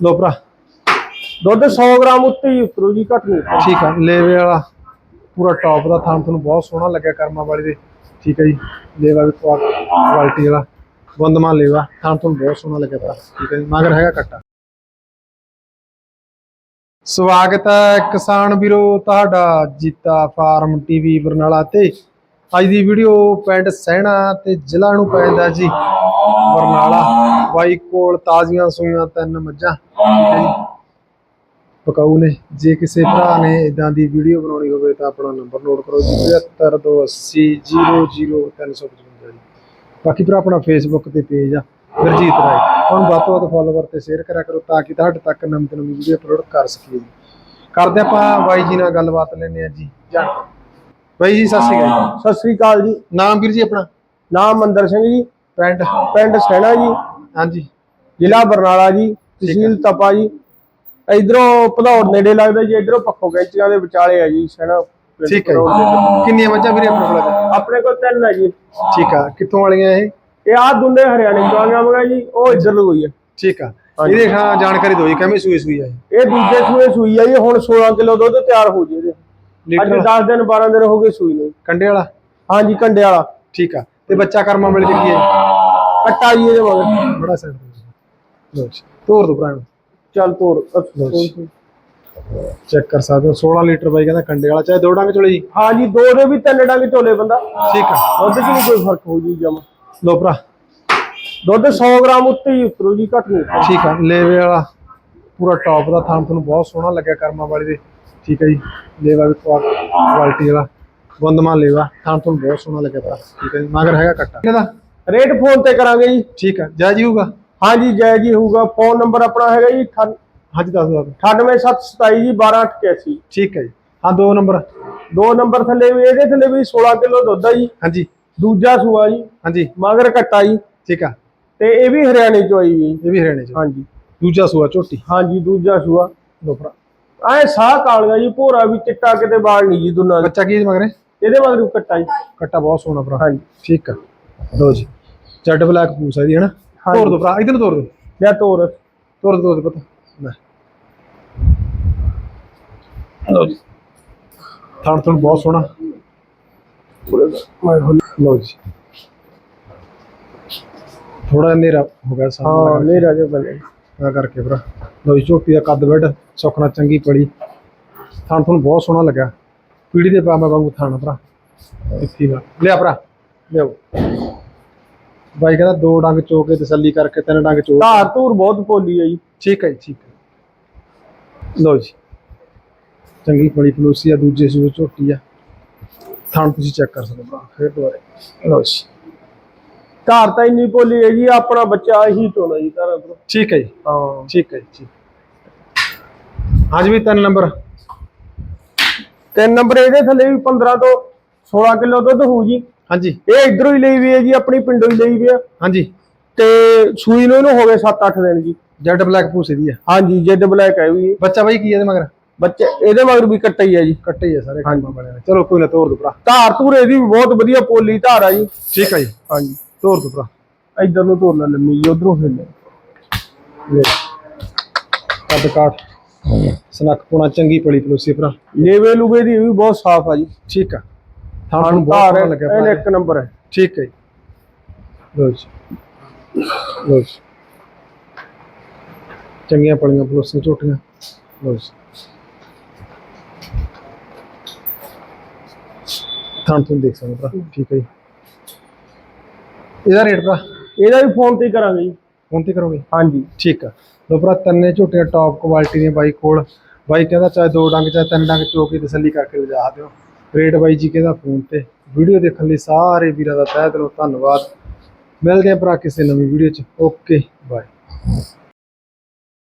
ਲੋ ਭਰਾ। ਦੁੱਧ 100 ਗ੍ਰਾਮ ਉੱਤੇ ਹੀ ਉਤਰੂ ਜੀ, ਘੱਟ ਨਹੀਂ ਠੀਕ ਆ, ਲੇਵੇ ਵਾਲਾ ਪੂਰਾ ਟੌਪ ਦਾ ਥਾਂ ਤੁਹਾਨੂੰ ਬਹੁਤ ਸੋਹਣਾ ਲੱਗਿਆ ਕਰਮਾ ਵਾਲੀ ਦੇ। ਠੀਕ ਹੈ ਜੀ, ਲੇਵਾ ਵੀ ਕੁਆਲਿਟੀ ਵਾਲਾ ਬੰਦਮਾ ਲੇਵਾ, ਥਾਂ ਤੁਹਾਨੂੰ ਬਹੁਤ ਸੋਹਣਾ ਲੱਗਿਆ ਭਰਾ। ਠੀਕ ਹੈ ਜੀ, ਮਗਰ ਹੈਗਾ ਕੱਟਾ। ਸਵਾਗਤ ਹੈ ਕਿਸਾਨ ਵੀਰੋ, ਤੁਹਾਡਾ ਜੀਤਾ ਫਾਰਮ ਟੀਵੀ ਬਰਨਾਲਾ ਤੇ। ਅੱਜ ਦੀ ਵੀਡੀਓ ਪਿੰਡ ਸਹਿਣਾ ਤੇ ਜ਼ਿਲ੍ਹਾ ਨੂੰ ਪੈਂਦਾ ਜੀ, ਬਰਨਾਲਾ। ਬਾਈ ਕੋਲ ਤਾਜ਼ੀਆਂ ਸੂਈਆਂ ਤਿੰਨ ਮੱਝਾਂ। ਪਕਾਊ ਨੇ। ਜੇ ਕਿਸੇ ਭਰਾ ਨੇ ਇਦਾਂ ਦੀ ਵੀਡੀਓ ਬਣਾਉਣੀ ਹੋਵੇ ਤਾਂ ਆਪਣਾ ਨੰਬਰ ਨੋਟ ਕਰੋ ਜੀ। 7528000355 ਜੀ। ਬਾਕੀ ਭਰਾ ਆਪਣਾ ਫੇਸਬੁੱਕ ਤੇ ਪੇਜ ਆ। ਗੁਰਜੀਤ ਰਾਏ। ਉਹਨੂੰ ਵੱਧ ਤੋਂ ਵੱਧ ਫੋਲੋਵਰ ਤੇ ਸ਼ੇਅਰ ਕਰਿਆ ਕਰੋ ਤਾਂ ਕਿ ਤੁਹਾਡੇ ਤੱਕ ਨਵੀਂ ਤੋਂ ਨਵੀਂ ਵੀਡੀਓ ਅਪਲੋਡ ਕਰ ਸਕੀਏ। ਜੀ ਕਰਦੇ ਆਪਾਂ ਬਾਈ ਜੀ ਨਾਲ ਗੱਲਬਾਤ ਲੈਣੇ ਆ ਜੀ। ਜਾਣ ਬਾਈ ਜੀ ਸਤਿ ਸ਼੍ਰੀ ਅਕਾਲ ਸਤਿ ਸ੍ਰੀ ਅਕਾਲ ਜੀ। ਨਾਮ ਵੀਰ ਜੀ ਆਪਣਾ? ਨਾਮ ਮੰਦਰ ਸਿੰਘ ਜੀ। ਪਿੰਡ? ਪਿੰਡ ਸੈਣਾ ਜੀ। ਹਾਂਜੀ। ਜ਼ਿਲ੍ਹਾ ਬਰਨਾਲਾ ਜੀ ਤਹਿਸੀਲ ਤਪਾ ਜੀ। ਇਧਰੋਂ ਭਦੌੜ ਨੇੜੇ ਲੱਗਦਾ ਜੀ ਇਧਰੋਂ ਪੱਖੋ ਗੈਂਚੀਆਂ ਦੇ ਵਿਚਾਲੇ ਆ ਜੀ ਸੈਣਾ ਠੀਕ ਹੈ। ਜੀ। ਕਿੰਨੀਆਂ ਮੱਝਾਂ ਵੀਰੇ ਆਪਣੇ ਕੋਲ? ਅੱਜ? ਆਪਣੇ ਕੋਲ ਤਿੰਨ ਹੈ ਜੀ। ਠੀਕ ਆ। ਕਿੱਥੋਂ ਵਾਲੀਆਂ ਇਹ? ਇਹ ਆ ਦੁੰਨੇ ਹਰਿਆਣੇ ਤੋਂ ਆਈਆਂ ਮਗਾ ਜੀ ਉਹ ਇੱਧਰ ਨੂੰ ਗਈ ਹੈ ਠੀਕ ਆ। ਇਹਦੇ ਹਾਂ ਜਾਣਕਾਰੀ ਦਿਓ ਜੀ ਕਿਵੇਂ ਸੂਈ ਸੂਈ ਆ ਇਹ? ਇਹ ਦੂਜੇ ਸੂਏ ਸੂਈ ਆ ਜੀ ਹੁਣ 16 ਕਿਲੋ ਦੁੱਧ ਤਿਆਰ ਹੋ ਜੀ ਇਹਦੇ। ਅੱਜ ਲੀਟਰ 10 ਦਿਨ 12 ਦਿਨ ਹੋ ਗਏ ਸੂਈ ਨੂੰ। ਕੰਡੇ ਵਾਲਾ? ਹਾਂਜੀ ਕੰਡੇ ਵਾਲਾ। ਠੀਕ ਆ। ਤੇ ਬੱਚਾ ਕਰਮਾ ਮਿਲ ਕੀ ਹੈ ਕੱਟਾ ਜੀ ਇਹਦੇ ਮਗਰ। ਬੜਾ ਸਾਈਡ ਲੋ ਜੀ ਤੋਰ ਦੋ ਭਰਾ ਨੂੰ ਚੱਲ ਤੋਰ। ਲਓ ਜੀ। ਚੈੱਕ ਕਰ ਸਕਦੇ ਹੋ 16 ਲੀਟਰ ਬਾਈ ਕਹਿੰਦਾ ਕੰਡੇ ਵਾਲਾ ਚਾਹੇ ਦੋ ਡੰਗ ਚਲੇ ਜੀ। ਹਾਂਜੀ ਦੋ ਦੇ ਵੀ ਤਿੰਨ ਡੰਗ ਝੋਲੇ ਬੰਦਾ। ਠੀਕ ਆ। ਦੁੱਧ 'ਚ ਨਹੀਂ ਕੋਈ ਫ਼ਰਕ ਹੋ ਜੀ ਜਮ। ਲੋ ਭਰਾ। ਦੁੱਧ 100 ਗ੍ਰਾਮ ਉੱਤੇ ਹੀ ਉਤਰੂ ਜੀ ਘੱਟ ਨਹੀਂ ਠੀਕ ਆ ਲੇਵੇ ਵਾਲਾ ਪੂਰਾ ਟੌਪ ਦਾ ਥਾਂ ਤੁਹਾਨੂੰ ਬਹੁਤ ਸੋਹਣਾ ਲੱਗਿਆ ਕਰਮਾ ਵਾਲੀ ਦੇ। ਠੀਕ ਹੈ ਜੀ ਲੇਵਾ ਵੀ ਕੁਆਲਿਟੀ ਵਾਲਾ ਬੰਦਮਾ ਲੇਵਾ ਥਾਂ ਤੁਹਾਨੂੰ ਬਹੁਤ ਸੋਹਣਾ ਲੱਗਿਆ ਭਰਾ। ਠੀਕ ਹੈ ਜੀ ਮਗਰ ਹੈਗਾ ਕੱਟਾ। ਇਹਦਾ ਰੇਟ ਫੋਨ ਤੇ ਕਰਾਂਗੇ ਜੀ। ਠੀਕ ਆ ਜੈ ਜੀ ਹੋਊਗਾ? ਹਾਂਜੀ ਜੈ ਜੀ ਹੋਊਗਾ। ਫੋਨ ਨੰਬਰ ਆਪਣਾ ਹੈਗਾ ਜੀ ਹਾਂਜੀ ਦੱਸ ਦਿਓ। 98727 ਜੀ 1288 ਠੀਕ ਹੈ ਜੀ। ਹਾਂ ਦੋ ਨੰਬਰ। ਦੋ ਨੰਬਰ ਥੱਲੇ ਵੀ ਇਹਦੇ ਥੱਲੇ ਵੀ 16 ਕਿਲੋ ਦੁੱਧ ਆ ਜੀ। ਹਾਂਜੀ। ਦੂਜਾ ਸੂਆ ਜੀ। ਹਾਂਜੀ। ਮਗਰ ਕੱਟਾ ਜੀ। ਠੀਕ ਆ। ਤੇ ਇਹ ਵੀ ਹਰਿਆਣੇ ਚੋਂ ਆਈ ਜੀ ਇਹ ਵੀ ਹਰਿਆਣੇ ਚ। ਹਾਂਜੀ। ਦੂਜਾ ਸੂਆ ਝੋਟੀ। ਹਾਂਜੀ ਦੂਜਾ ਸੂਆ। ਲੋ ਭਰਾ। ਐ ਸਾਹ ਕਾਲਗਾ ਜੀ ਭੋਰਾ ਵੀ ਚਿੱਟਾ ਕਿਤੇ ਬਾਲ ਨਹੀਂ ਜੀ ਦੋਨਾਂ ਦੇ। ਬੱਚਾ ਕੀ ਮਗਰੇ? ਇਹਦੇ ਮਗਰ ਕੱਟਾ ਜੀ। ਕੱਟਾ ਬਹੁਤ ਸੋਹਣਾ ਭਰਾ। ਹਾਂਜੀ। ਠੀਕ ਆ। ਲੋ ਜੀ। ਜੈਡ ਬਲੈਕ ਪੂਸ ਹੈ ਜੀ ਹਨਾ? ਹਾਂਜੀ। ਤੋਰ ਦੋ ਭਰਾ ਇਧਰ ਤੋਰ ਦੋ। ਲਿਆ ਤੋਰ। ਤੋਰ ਦੋ ਤੋਰ ਦੋ ਪਤਾ। ਲੈ। ਲੋ ਜੀ। ਥਣ ਥਣ ਬਹੁਤ ਸੋਹਣਾ। ਮੈਂ ਹੁਣ ਜੀ। ਥੋੜਾ ਹਨੇਰਾ ਹੋ ਗਿਆ ਹਾਂ ਸਾਹਮਣੇ ਲੈ ਰਾਜੇ ਬੰਦੇ ਆ ਕਰਕੇ ਭਰਾ। ਲੋ ਜੀ ਝੋਟੀ ਦਾ ਕੱਦ ਬੈਡ ਸੁਖਣਾ ਚੰਗੀ ਪੜੀ ਥਣ ਤੁਹਾਨੂੰ ਬਹੁਤ ਸੋਹਣਾ ਲੱਗਾ ਪੀੜੀ ਦੇ ਪਾਮਾ ਵਾਂਗੂ ਥਣ ਭਰਾ। ਇੱਥੇ ਦਾ ਲਿਆ ਭਰਾ। ਲਿਆਓ। ਬਾਈ ਕਹਿੰਦਾ ਦੋ ਡੰਗ ਚੋ ਕੇ ਤਸੱਲੀ ਕਰਕੇ ਤਿੰਨ ਡੰਗ ਚੋ ਧਾਰ ਧੂਰ ਬਹੁਤ ਪੋਲੀ ਹੈ ਜੀ। ਠੀਕ ਹੈ ਜੀ ਠੀਕ ਹੈ। ਲਓ ਜੀ। ਚੰਗੀ ਬੜੀ ਫਲੋਸੀ ਆ ਦੂਜੇ ਸੂਏ ਝੋਟੀ ਆ। ਥਣ ਤੁਸੀਂ ਚੈੱਕ ਕਰ ਸਕਦੇ ਹੋ। ਫਿਰ ਦੁਬਾਰੇ। ਲਓ ਜੀ। ਧਾਰ ਤਾਂ ਇੰਨੀ ਪੋਲੀ ਹੈ ਜੀ ਆਪਣਾ ਬੱਚਾ ਹੀ ਚੋਣਾ ਜੀ ਧਾਰਾਂ ਠੀਕ ਹੈ ਜੀ। ਹਾਂ। ਠੀਕ ਹੈ ਜੀ ਅੱਜ ਵੀ ਤਿੰਨ ਨੰਬਰ। ਤਿੰਨ ਨੰਬਰ ਇਹਦੇ ਥੱਲੇ ਵੀ 15 ਤੋਂ 16 ਕਿਲੋ ਦੁੱਧ ਹੋਊ ਜੀ। ਹਾਂਜੀ। ਇਹ ਇਧਰੋਂ ਹੀ ਲਈ ਵੀ ਹੈ ਜੀ ਆਪਣੀ ਪਿੰਡੋਂ ਹੀ ਲਈ ਵੀ ਆ। ਹਾਂਜੀ। ਤੇ ਸੂਈ ਨੂੰ ਇਹਨੂੰ ਹੋ ਗਏ 7-8 ਦਿਨ ਜੀ। ਜੈਡ ਬਲੈਕ ਪੂਸੇ ਦੀ ਆ। ਹਾਂਜੀ ਜੈਡ ਬਲੈਕ ਹੈ ਵੀ। ਬੱਚਾ ਬਾਈ ਕੀ ਹੈ ਇਹਦੇ ਮਗਰ? ਬੱਚੇ ਇਹਦੇ ਮਗਰ ਵੀ ਕੱਟਾ ਹੀ ਹੈ ਜੀ। ਕੱਟੇ ਹੀ ਆ ਸਾਰੇ ਕੰਮਾਂ ਵਾਲਿਆਂ ਨੇ। ਚਲੋ ਕੋਈ ਨਾ ਤੋਰ ਦੋ ਭਰਾ। ਧਾਰ ਧੂਰ ਇਹਦੀ ਵੀ ਬਹੁਤ ਵਧੀਆ ਪੋਲੀ ਧਾਰ ਆ ਜੀ। ਠੀਕ ਹੈ ਜੀ। ਹਾਂਜੀ। ਤੋਰ ਦੋ ਭਰਾ। ਇਧਰ ਨੂੰ ਤੋਰਨਾ ਲੰਮੀ ਜੀ ਉਧਰੋਂ ਫਿਰ ਲੈ। ਲੈ। ਕੱਦ ਕਾਠ। ਸਨੱਖ ਪੁਣਾ ਚੰਗੀ ਪੜੀ ਫਲੋਸੀ ਭਰਾ। ਲੇਵੇ ਲੂਵੇ ਦੀ ਵੀ ਬਹੁਤ ਸਾਫ਼ ਆ ਜੀ। ਠੀਕ ਆ। ਥਣ ਤੁਹਾਨੂੰ ਬਹੁਤ ਸੋਹਣਾ ਲੱਗਿਆ ਇਹਨੇ ਇੱਕ ਨੰਬਰ ਹੈ। ਠੀਕ ਹੈ ਜੀ। ਲਓ ਜੀ। ਲਓ ਜੀ। ਚੰਗੀਆਂ ਪਲੀਆਂ ਪਲੋਸੀਆਂ ਝੋਟੀਆਂ। ਲਓ ਜੀ। ਥਾਂ ਤੋਂ ਦੇਖ ਸਕਦੇ ਭਰਾ। ਠੀਕ ਹੈ ਜੀ। ਇਹਦਾ ਰੇਟ ਭਰਾ? ਇਹਦਾ ਵੀ ਫੋਨ ਤੇ ਕਰਾਂਗੇ ਜੀ। ਫੋਨ ਤੇ ਕਰੋਗੇ? ਹਾਂਜੀ। ਠੀਕ ਆ। ਲੋ ਭਰਾ ਤਿੰਨੇ ਝੋਟੀਆਂ ਟੌਪ ਕੁਆਲਿਟੀ ਦੀਆਂ ਬਾਈ ਕੋਲ। ਬਾਈ ਕਹਿੰਦਾ ਚਾਹੇ ਦੋ ਡੰਗ ਚਾਹੇ ਤਿੰਨ ਡੰਗ ਚੋ ਕੇ ਤਸੱਲੀ ਕਰਕੇ ਲਿਜਾ ਦਿਓ। ਰੇਟ ਬਾਈ ਜੀ ਕਹਿੰਦਾ ਫੋਨ ਤੇ? ਵੀਡੀਓ ਦੇਖਣ ਲਈ ਸਾਰੇ ਵੀਰਾਂ ਦਾ ਤਹਿ ਦਿਲੋਂ ਧੰਨਵਾਦ। ਮਿਲਦੇ ਆ ਭਰਾ ਕਿਸੇ ਨਵੀਂ ਵੀਡੀਓ ਚ। Okay, bye.